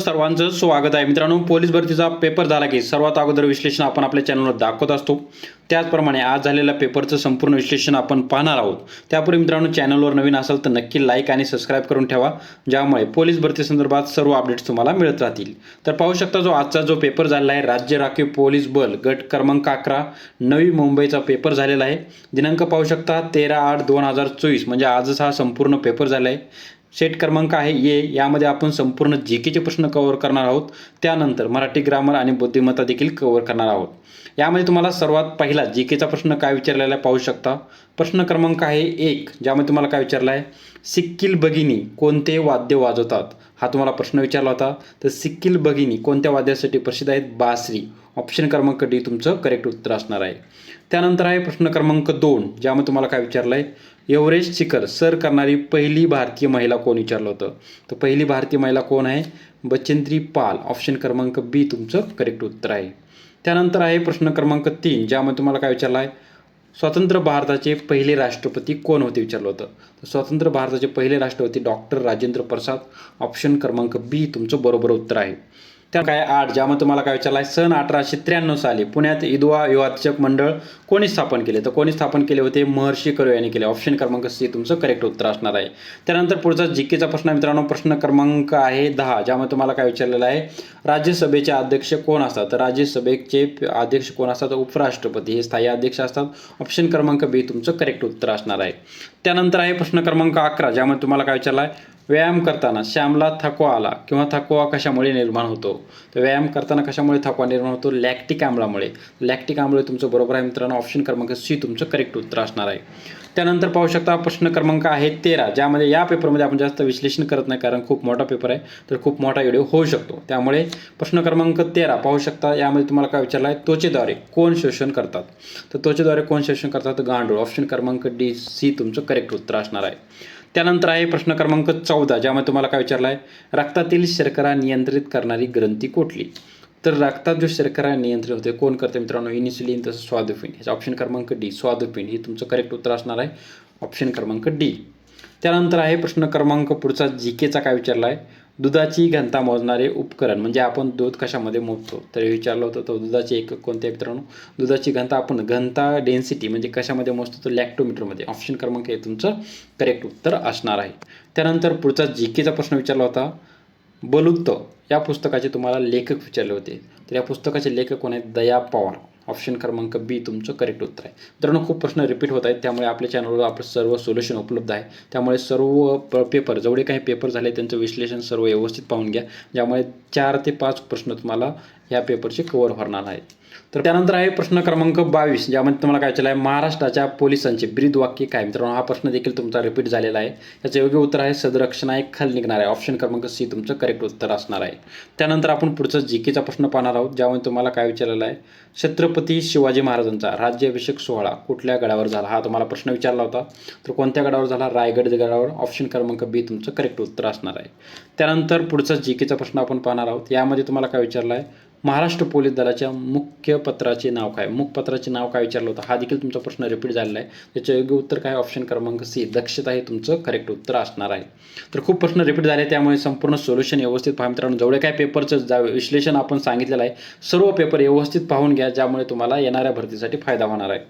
सर्वांचं स्वागत आहे. मित्रांनो पोलीस भरतीचा पेपर झाला की सर्वात अगोदर विश्लेषण आपण आपल्या चॅनलवर दाखवत असतो. त्याचप्रमाणे आज झालेल्या पेपरचं संपूर्ण विश्लेषण आपण पाहणार आहोत. त्यापूर्वी मित्रांनो चॅनलवर नवीन असेल तर नक्की लाईक आणि सबस्क्राईब करून ठेवा ज्यामुळे पोलीस भरती संदर्भात सर्व अपडेट्स तुम्हाला मिळत राहतील. तर पाहू शकता जो आजचा जो पेपर झालेला आहे राज्य राखीव पोलीस बल गट क्रमांक अकरा नवी मुंबईचा पेपर झालेला आहे. दिनांक पाहू शकता तेरा आठ दोन हजार चोवीस म्हणजे आजच हा संपूर्ण पेपर झाला आहे सेट क्रमांक आहे ए. यामध्ये आपण संपूर्ण जी केचे प्रश्न कव्हर करणार आहोत. त्यानंतर मराठी ग्रामर आणि बुद्धिमत्ता देखील कव्हर करणार आहोत. यामध्ये तुम्हाला सर्वात पहिला जी केचा प्रश्न काय विचारलेला आहे पाहू शकता. प्रश्न क्रमांक आहे एक ज्यामध्ये तुम्हाला काय विचारला आहे? सिक्किल भगिनी कोणते वाद्य वाजवतात? हा तुम्हाला प्रश्न विचारला होता. तर सिक्किल भगिनी कोणत्या वाद्यासाठी प्रसिद्ध आहेत? बासरी. ऑप्शन क्रमांक डी तुमचं करेक्ट उत्तर असणार आहे. त्यानंतर आहे प्रश्न क्रमांक दोन ज्यामध्ये तुम्हाला काय विचारलं आहे एव्हरेस्ट शिखर सर करणारी पहिली भारतीय महिला कोण विचारलं होतं? तर पहिली भारतीय महिला कोण आहे? बचेंद्री पाल. ऑप्शन क्रमांक बी तुमचं करेक्ट उत्तर आहे. त्यानंतर आहे प्रश्न क्रमांक तीन ज्यामध्ये तुम्हाला काय विचारला आहे स्वतंत्र भारताचे पहिले राष्ट्रपती कोण होते विचारलं होतं? तर स्वतंत्र भारताचे पहिले राष्ट्रपती डॉक्टर राजेंद्र प्रसाद ऑप्शन क्रमांक बी तुमचं बरोबर उत्तर आहे. त्या काय आठ ज्यामध्ये तुम्हाला काय विचारला आहे? सन अठराशे त्र्याण्णव साली पुण्यात इदवा युवाचक मंडळ कोणी स्थापन केले? तर कोणी स्थापन केले होते? महर्षी कर्वे यांनी केले. ऑप्शन क्रमांक सी तुमचं करेक्ट उत्तर असणार आहे. त्यानंतर पुढचा जिकेचा प्रश्न मित्रांनो. प्रश्न क्रमांक आहे दहा ज्यामध्ये तुम्हाला काय विचारलेलं आहे? राज्यसभेचे अध्यक्ष कोण असतात? तर राज्यसभेचे अध्यक्ष कोण असतात? तर उपराष्ट्रपती. हे स्थायी अध्यक्ष असतात. ऑप्शन क्रमांक बी तुमचं करेक्ट उत्तर असणार आहे. त्यानंतर आहे प्रश्न क्रमांक अकरा ज्यामध्ये तुम्हाला काय विचारलं आहे? व्यायाम करताना श्यामला थकवा आला किंवा थकवा कशामुळे निर्माण होतो? तर व्यायाम करताना कशामुळे थकवा निर्माण होतो? लॅक्टिक आम्लामुळे. लॅक्टिक आम्ल तुमचं बरोबर आहे मित्रांनो. ऑप्शन क्रमांक सी तुमचं करेक्ट उत्तर असणार आहे. त्यानंतर पाहू शकता प्रश्न क्रमांक आहे तेरा ज्यामध्ये या पेपरमध्ये आपण जास्त विश्लेषण करत नाही कारण खूप मोठा पेपर आहे तर खूप मोठा व्हिडिओ होऊ शकतो. त्यामुळे प्रश्न क्रमांक तेरा पाहू शकता यामध्ये तुम्हाला काय विचारलं आहे? त्वचेद्वारे कोण शोषण करतात? तर त्वचेद्वारे कोण शोषण करतात? तर गांडूळ. ऑप्शन क्रमांक डी सी तुमचं करेक्ट उत्तर असणार आहे. त्यानंतर आहे प्रश्न क्रमांक चौदा ज्यामध्ये तुम्हाला काय विचारलं आहे रक्तातील शर्करा नियंत्रित करणारी ग्रंथी कुठली? तर रक्तात जो शर्करा नियंत्रित होते कोण करते मित्रांनो? इनिसुलिन तसं स्वादुपिंड. ह्याचा ऑप्शन क्रमांक डी स्वादुपिंड. हे तुमचं करेक्ट उत्तर असणार आहे. ऑप्शन क्रमांक डी. त्यानंतर आहे प्रश्न क्रमांक पुढचा जी केचा काय विचारला आहे दुधाची घनता मोजणारे उपकरण म्हणजे आपण दूध कशामध्ये मोजतो? तर हे विचारलं होतं तर दुधाचे एक कोणते मित्रांनो? दुधाची घनता आपण घनता डेन्सिटी म्हणजे कशामध्ये मोजतो? तर लॅक्टोमीटरमध्ये ऑप्शन क्रमांक हे तुमचं करेक्ट उत्तर असणार आहे. त्यानंतर पुढचा जी केचा प्रश्न विचारला होता. बलुत्त या पुस्तकाचे तुम्हाला लेखक विचारले होते. तर या पुस्तकाचे लेखक कोण आहेत? दया पवार. ऑप्शन क्रमांक बी तुमचं करेक्ट उत्तर आहे. मित्रांनो खूप प्रश्न रिपीट होत आहेत त्यामुळे आपल्या चॅनलवर आपलं सर्व सोल्युशन उपलब्ध आहे. त्यामुळे सर्व प पेपर जेवढे काही पेपर झाले त्यांचं विश्लेषण सर्व व्यवस्थित पाहून घ्या ज्यामुळे चार ते पाच प्रश्न तुम्हाला या पेपरचे कवर होणार आहेत. तर त्यानंतर आहे प्रश्न क्रमांक बावीस ज्यामध्ये तुम्हाला काय आहे महाराष्ट्राच्या पोलिसांचे ब्रीद वाक्य काय मित्रांनो? हा प्रश्न देखील तुमचा रिपीट झालेला आहे. याचं योग्य उत्तर आहे सदरक्षण आहे खल निघणार आहे. ऑप्शन क्रमांक सी तुमचं करेक्ट उत्तर असणार आहे. त्यानंतर आपण पुढचा जी केचा प्रश्न पाहणार आहोत ज्यामध्ये तुम्हाला काय विचारलेला आहे? छत्रपती शिवाजी महाराजांचा राज्याभिषेक सोहळा कुठल्या गडावर झाला? हा तुम्हाला प्रश्न विचारला होता. तर कोणत्या गडावर झाला? रायगड गडावर. ऑप्शन क्रमांक बी तुमचं करेक्ट उत्तर असणार आहे. त्यानंतर पुढचा जी केचा प्रश्न आपण पाहणार आहोत. यामध्ये तुम्हाला काय विचारला आहे? महाराष्ट्र पोलीस दलाच्या मुख्य मुख्य पत्राचे नाव काय? मुखपत्राचे नाव काय विचारलं होतं? हा देखील तुमचा प्रश्न रिपीट झालेला आहे. त्याचं योग्य उत्तर काय? ऑप्शन क्रमांक सी दक्षता हे तुमचं करेक्ट उत्तर असणार आहे. तर खूप प्रश्न रिपीट झाले त्यामुळे संपूर्ण सोल्युशन व्यवस्थित पहा मित्रांनो. जेवढे काय पेपरचं जा विश्लेषण आपण सांगितलेलं आहे सर्व पेपर व्यवस्थित पाहून घ्या ज्यामुळे तुम्हाला येणाऱ्या भरतीसाठी फायदा होणार आहे.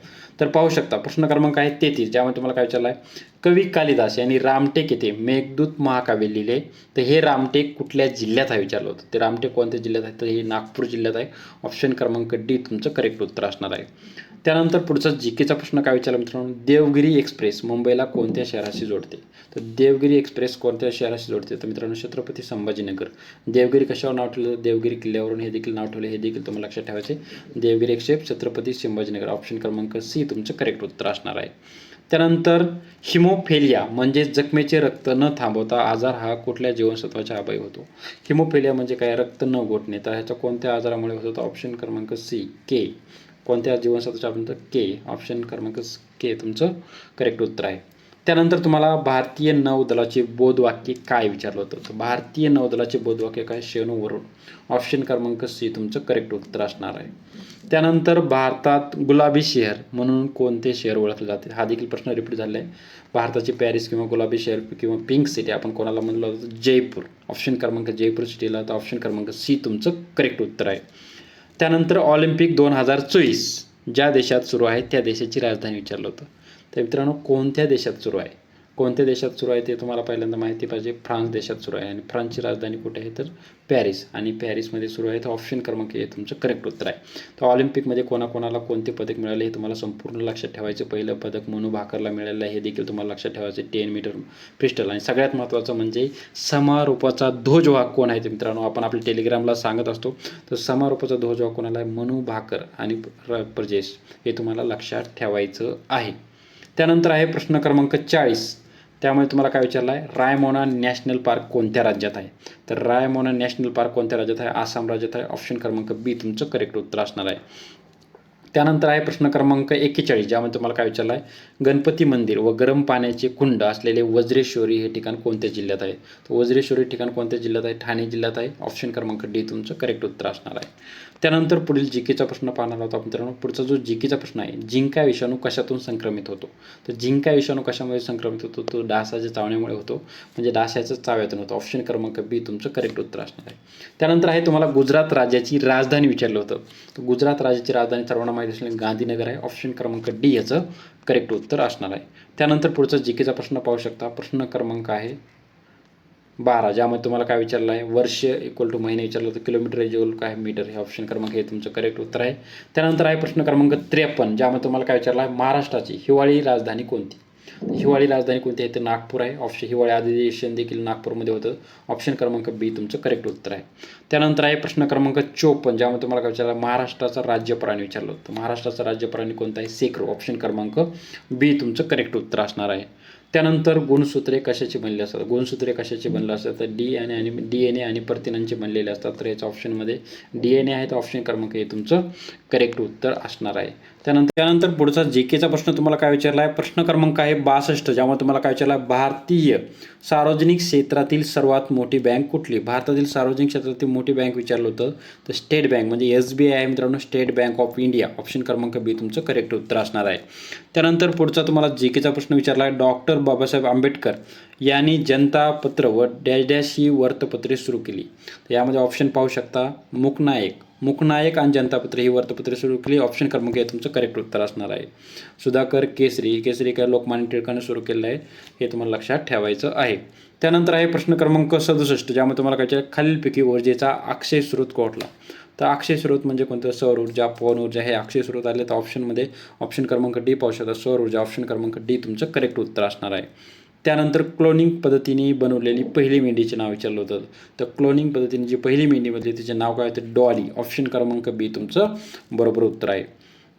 तर पाहू शकता प्रश्न क्रमांक आहे तेहतीस ज्यामुळे तुम्हाला काय विचारलं आहे? कवी कालिदास यांनी रामटेक येथे मेघदूत महाकाव्य लिहिले. तर हे रामटेक कुठल्या जिल्ह्यात आहे? विचारलं होतं. ते रामटेक कोणत्या जिल्ह्यात आहे? तर हे नागपूर जिल्ह्यात आहे. ऑप्शन क्रमांक डी तुमचं करेक्ट उत्तर असणार आहे. त्यानंतर पुढचा जी केचा प्रश्न काय विचारला मित्रांनो? देवगिरी एक्सप्रेस मुंबईला कोणत्या शहराशी जोडते? तर देवगिरी एक्सप्रेस कोणत्या शहराशी जोडते? तर मित्रांनो छत्रपती संभाजीनगर. देवगिरी कशावर नाव ठेवलं? देवगिरी किल्ल्यावरून हे देखील नाव ठेवले. हे देखील तुम्हाला लक्षात ठेवायचे देवगिरी एक्सप्रेस छत्रपती संभाजीनगर. ऑप्शन क्रमांक सी तुमचं करेक्ट उत्तर असणार आहे. त्यानंतर हिमोफेलिया म्हणजे जखमेचे रक्त न थांबवता आजार हा कुठल्या जीवनसत्वाच्या अभावी होतो? हिमोफेलिया म्हणजे काय? रक्त न गोठणे. तर ह्याच्या कोणत्या आजारामुळे होतो? तर ऑप्शन क्रमांक सी के कोणत्या जीवनसत्वाच्या आपण के ऑप्शन क्रमांक के तुमचं करेक्ट उत्तर आहे. त्यानंतर तुम्हाला भारतीय नौदलाचे बोधवाक्य काय विचारलं होतं? तर भारतीय नौदलाचे बोधवाक्य काय? शेणूवरून ऑप्शन क्रमांक सी तुमचं करेक्ट उत्तर असणार आहे. त्यानंतर भारतात गुलाबी शहर म्हणून कोणते शहर ओळखले जाते? हा देखील प्रश्न रिपीट झाला आहे भारताची पॅरिस किंवा गुलाबी शहर किंवा पिंक सिटी आपण कोणाला म्हणलं होतं? जयपूर. ऑप्शन क्रमांक जयपूर सिटीला तर ऑप्शन क्रमांक सी तुमचं करेक्ट उत्तर आहे. त्यानंतर ऑलिम्पिक दोन हजार चोवीस ज्या देशात सुरू आहे त्या देशाची राजधानी विचारलं होतं. तर मित्रांनो कोणत्या देशात सुरू आहे? कोणत्या देशात सुरू आहे ते तुम्हाला पहिल्यांदा माहिती पाहिजे. फ्रान्स देशात सुरू आहे आणि फ्रान्सची राजधानी कुठे आहे तर पॅरिस. आणि पॅरिसमध्ये सुरू आहे तर ऑप्शन क्रमांक हे तुमचं करेक्ट उत्तर आहे. तर ऑलिम्पिकमध्ये कोणाकोणाला कोणते पदक मिळाले हे तुम्हाला संपूर्ण लक्षात ठेवायचं. पहिलं पदक मनू भाकरला मिळालं आहे. हे देखील तुम्हाला लक्षात ठेवायचं टेन मीटर पिस्टल आणि सगळ्यात महत्त्वाचं म्हणजे समारोपाचा ध्वजवाहक कोण आहे ते मित्रांनो आपण आपल्या टेलिग्रामला सांगत असतो. तर समारोपाचा ध्वजवाहक कोणाला आहे? मनू भाकर आणि र- प्रजेश. हे तुम्हाला लक्षात ठेवायचं आहे. त्यानंतर आहे प्रश्न क्रमांक चाळीस. त्यामुळे तुम्हाला काय विचारलं आहे रायमोना नॅशनल पार्क कोणत्या राज्यात आहे? तर रायमोना नॅशनल पार्क कोणत्या राज्यात आहे? आसाम राज्यात आहे. ऑप्शन क्रमांक बी तुमचं करेक्ट उत्तर असणार आहे. त्यानंतर आहे प्रश्न क्रमांक एक्केचाळीस ज्यामध्ये तुम्हाला काय विचारलं आहे? गणपती मंदिर व गरम पाण्याचे कुंड असलेले वज्रेश्वरी हे ठिकाण कोणत्या जिल्ह्यात आहे? तर वज्रेश्वरी ठिकाण कोणत्या जिल्ह्यात आहे? ठाणे जिल्ह्यात आहे. ऑप्शन क्रमांक डी तुमचं करेक्ट उत्तर असणार आहे. त्यानंतर पुढील जिकेचा प्रश्न पाहणार आहोत आपण मित्रांनो. पुढचा जो जिकेचा प्रश्न आहे जिंका विषाणू कशातून संक्रमित होतो? तर जिंका विषाणू कशामुळे संक्रमित होतो? तो डासाच्या चावण्यामुळे होतो म्हणजे डासाच्या चाव्यातून होतो. ऑप्शन क्रमांक बी तुमचं करेक्ट उत्तर असणार आहे. त्यानंतर आहे तुम्हाला गुजरात राज्याची राजधानी विचारलं होतं. तर गुजरात राज्याची राजधानी सर्वांना माहिती असलेली गांधीनगर आहे. ऑप्शन क्रमांक डी याचं करेक्ट उत्तर असणार आहे. त्यानंतर पुढचा जीकेचा प्रश्न पाहू शकता. प्रश्न क्रमांक आहे बारा ज्यामध्ये तुम्हाला काय विचारलं आहे? वर्ष इक्वल टू महिने विचारलं तर किलोमीटर इक्वल काय मीटर हे ऑप्शन क्रमांक हे तुमचं करेक्ट उत्तर आहे. त्यानंतर आहे प्रश्न क्रमांक त्रेपन्न ज्यामध्ये तुम्हाला काय विचारलं आहे? महाराष्ट्राची हिवाळी राजधानी कोणती? हिवाळी राजधानी कोणती आहे तर नागपूर आहे. ऑप्शन हिवाळी अधिवेशन देखील नागपूरमध्ये होतं. ऑप्शन क्रमांक बी तुमचं करेक्ट उत्तर आहे. त्यानंतर आहे प्रश्न क्रमांक चोपन्न ज्यामध्ये तुम्हाला काय विचारलं महाराष्ट्राचा राज्य प्राणी विचारलं होतं. महाराष्ट्राचा राज्य प्राणी कोणता आहे? सेक्रो ऑप्शन क्रमांक बी तुमचं करेक्ट उत्तर असणार आहे. त्यानंतर गुणसूत्रे कशाची बनले असतात? गुणसूत्रे कशाचे बनले असतात? तर डी एन ए आणि डी एन ए आणि प्रथिनांचे बनलेले असतात. तर याच्या ऑप्शनमध्ये डी एन ए आहे तर ऑप्शन क्रमांक हे तुमचं करेक्ट उत्तर असणार आहे. त्यानंतर त्यानंतर पुढचा जी केचा प्रश्न तुम्हाला काय विचारला आहे प्रश्न क्रमांक आहे बासष्ट ज्यामध्ये तुम्हाला काय विचारला आहे भारतीय सार्वजनिक क्षेत्रातील सर्वात मोठी बँक कुठली? भारतातील सार्वजनिक क्षेत्रातील मोठी बँक विचारलं होतं तर स्टेट बँक म्हणजे एस बी आय आहे मित्रांनो state bank of India. Option क्रमांक बी तुमचं करेक्ट उत्तर असणार आहे. त्यानंतर पुढचा तुम्हाला जी केचा प्रश्न विचारला आहे डॉक्टर बाबासाहेब आंबेडकर यांनी जनता पत्र व डॅश डॅश ही वर्तपत्रे सुरू केली. तर यामध्ये ऑप्शन पाहू शकता मुकनायक मुकनायक आणि जनतापत्र ही वर्तपत्रे सुरू केली. ऑप्शन क्रमांक हे तुमचं करेक्ट उत्तर असणार आहे. सुधाकर केसरी केसरी काय लोकमान्य टिळकाने सुरू केलेलं आहे. हे तुम्हाला लक्षात ठेवायचं आहे. त्यानंतर आहे प्रश्न क्रमांक सदुसष्ट ज्यामध्ये तुम्हाला काय खालीलपैकी ऊर्जेचा अक्षय स्रोत कोठला? तर अक्षय स्रोत म्हणजे कोणतं? सौर ऊर्जा पवन ऊर्जा. हे अक्षय स्रोत आले तर ऑप्शनमध्ये ऑप्शन क्रमांक डी पाहू शकता. सौर ऊर्जा ऑप्शन क्रमांक डी तुमचं करेक्ट उत्तर असणार आहे. त्यानंतर क्लोनिंग पद्धतीने बनवलेली पहिली मेंढीचे नाव विचारलं होतं. तर क्लोनिंग पद्धतीने जी पहिली मेंढी बनली तिचे नाव काय होतं? डॉली ऑप्शन क्रमांक बी तुमचं बरोबर उत्तर आहे.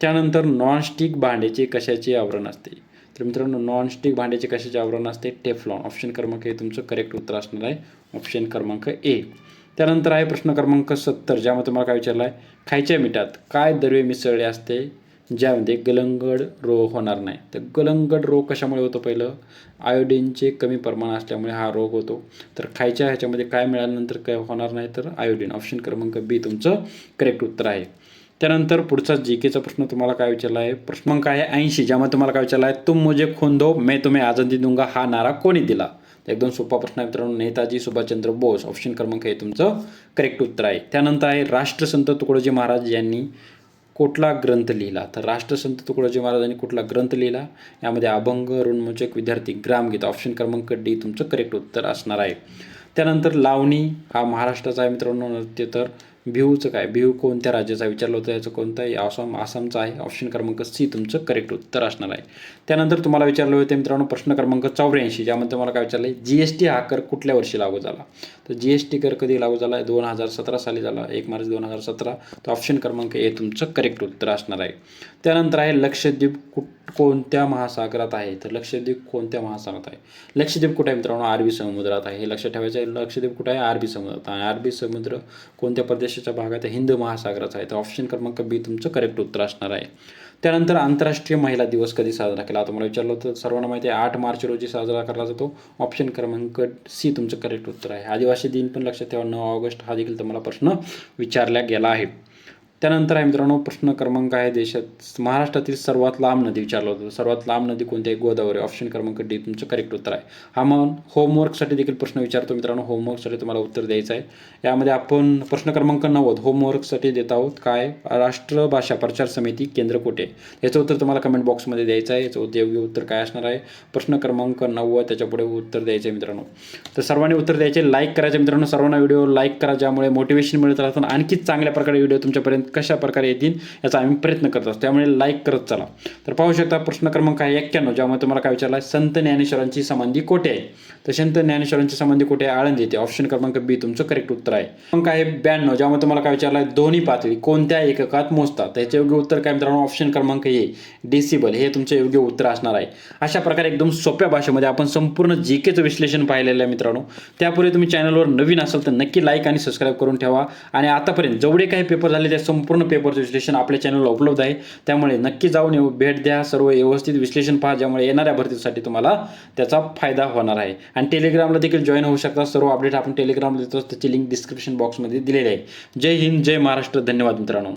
त्यानंतर नॉनस्टिक भांड्याचे कशाचे आवरण असते? तर मित्रांनो नॉनस्टिक भांड्याचे कशाचे आवरण असते? टेफलॉन ऑप्शन क्रमांक हे तुमचं करेक्ट उत्तर असणार आहे. ऑप्शन क्रमांक ए त्यानंतर आहे प्रश्न क्रमांक सत्तर ज्यामध्ये तुम्हाला काय विचारलं आहे? खायच्या मिठात काय द्रव्य मिसळले असते? ज्यामध्ये गलंगड रोग होणार नाही. तर गलंगड रोग कशामुळे होतो पहिलं? आयोडीनचे कमी प्रमाण असल्यामुळे हा रोग होतो. तर खायच्या ह्याच्यामध्ये काय मिळाल्यानंतर काय होणार नाही तर आयोडीन. ऑप्शन क्रमांक बी तुमचं करेक्ट उत्तर आहे. त्यानंतर पुढचा जी केचा प्रश्न तुम्हाला काय विचारला आहे? प्रश्न क्रमांक आहे ऐंशी ज्यामध्ये तुम्हाला काय विचारला आहे? तुम मुझे खून दो मैं तुम्ही आझादी दूंगा हा नारा कोणी दिला? तर एकदम सोपा प्रश्न आहे मित्रांनो नेताजी सुभाषचंद्र बोस. ऑप्शन क्रमांक हे तुमचं करेक्ट उत्तर आहे. त्यानंतर आहे राष्ट्रसंत तुकडोजी महाराज यांनी कुठला ग्रंथ लिहिला? तर राष्ट्रसंत तुकडोजी महाराजांनी कुठला ग्रंथ लिहिला? यामध्ये अभंग ऋणमोचक विद्यार्थी ग्रामगीत ऑप्शन क्रमांक डी तुमचं करेक्ट उत्तर असणार आहे. त्यानंतर लावणी हा महाराष्ट्राचा आहे मित्रांनो नृत्य तर भिहूचं काय? भिहू कोणत्या राज्याचा विचारलं होतं याचं कोणतं आहे आसाम आसामचा आहे. ऑप्शन क्रमांक सी तुमचं करेक्ट उत्तर असणार आहे. त्यानंतर तुम्हाला विचारलं होतं मित्रांनो प्रश्न क्रमांक चौऱ्याऐंशी ज्यामध्ये तुम्हाला काय विचारलं आहे? जी एस टी हा कर कुठल्या वर्षी लागू झाला? तर जी एस टी कर कधी लागू झाला? आहे दोन हजार सतरा साली झाला. एक मार्च दोन हजार सतरा. तर ऑप्शन क्रमांक ए तुमचं करेक्ट उत्तर असणार आहे. त्यानंतर आहे लक्षद्वीप कुठ कोणत्या महासागरात आहे? तर लक्षद्वीप कोणत्या महासागरात आहे? लक्षद्वीप कुठे आहे मित्रांनो? अरबी समुद्रात आहे. हे लक्षात ठेवायचं आहे. लक्षद्वीप कुठे आहे? अरबी समुद्रात आणि अरबी समुद्र कोणत्या प्रदेश प्रदेशाच्या भागात आहे हिंद महासागराचा आहे. तर ऑप्शन क्रमांक बी तुमचं करेक्ट उत्तर असणार आहे. त्यानंतर आंतरराष्ट्रीय महिला दिवस कधी साजरा केला? आता मला विचारलं तर सर्वांना माहिती आहे आठ मार्च रोजी साजरा केला जातो. ऑप्शन क्रमांक सी तुमचं करेक्ट उत्तर आहे. आदिवासी दिन पण लक्षात ठेवा नऊ ऑगस्ट हा देखील तुम्हाला प्रश्न विचारला गेला आहे. त्यानंतर आहे मित्रांनो प्रश्न क्रमांक आहे देशात. महाराष्ट्रातील सर्वात लांब नदी विचारलं होतं. सर्वात लांब नदी कोणती आहे? गोदावरी. ऑप्शन क्रमांक डी तुमचं करेक्ट उत्तर आहे. हा मग होमवर्कसाठी देखील प्रश्न विचारतो मित्रांनो. होमवर्कसाठी तुम्हाला उत्तर द्यायचं आहे. यामध्ये आपण प्रश्न क्रमांक नव्वद होमवर्कसाठी देत आहोत काय? राष्ट्रभाषा प्रचार समिती केंद्र कुठे? याचं उत्तर तुम्हाला कमेंट बॉक्समध्ये द्यायचं आहे. याचं योग्य उत्तर काय असणार आहे? प्रश्न क्रमांक नव्वद त्याच्यापुढे उत्तर द्यायचं आहे मित्रांनो. तर सर्वांनी उत्तर द्यायचे. लाईक करायचे मित्रांनो. सर्वांना व्हिडिओ लाईक करा ज्यामुळे मोटिवेशन मिळत राहतं. आणि आणखी चांगल्या प्रकारे व्हिडिओ तुमच्यापर्यंत कशा प्रकारे येतील याचा आम्ही प्रयत्न करत असतो. त्यामुळे लाईक करत चला. तर पाहू शकता प्रश्न क्रमांक आहे एक्क्याण्णव ज्यामध्ये तुम्हाला काय विचारला संत ज्ञानेश्वरांची समाधी कोठे आहे? तर संत ज्ञानेश्वरांची समाधी कुठे आहे? आळंदी येते. ऑप्शन क्रमांक बी तुमचं करेक्ट उत्तर आहे. क्रमांक आहे ब्याण्णव ज्यामध्ये तुम्हाला काय विचारलं आहे दोन्ही पातळी कोणत्या एककात मोजतात? त्याचे योग्य उत्तर काय मित्रांनो? ऑप्शन क्रमांक ए डेसिबल हे तुमचं योग्य उत्तर असणार आहे. अशा प्रकारे एकदम सोप्या भाषेमध्ये आपण संपूर्ण जी केचं विश्लेषण पाहिलेलं आहे मित्रांनो. त्यापूर्वी तुम्ही चॅनलवर नवीन असाल तर नक्की लाईक आणि सबस्क्राईब करून ठेवा. आणि आतापर्यंत जेवढे काही पेपर झाले त्या संपूर्ण पेपरचं विश्लेषण आपल्या चॅनलला उपलब्ध आहे. त्यामुळे नक्की जाऊन येऊ भेट द्या सर्व व्यवस्थित विश्लेषण पहा ज्यामुळे येणाऱ्या भरतीसाठी तुम्हाला त्याचा फायदा होणार आहे. आणि टेलिग्रामला देखील जॉईन होऊ शकता. सर्व अपडेट आपण टेलिग्रामला देतो. त्याची लिंक डिस्क्रिप्शन बॉक्समध्ये दिलेली आहे. जय हिंद जय महाराष्ट्र. धन्यवाद मित्रांनो.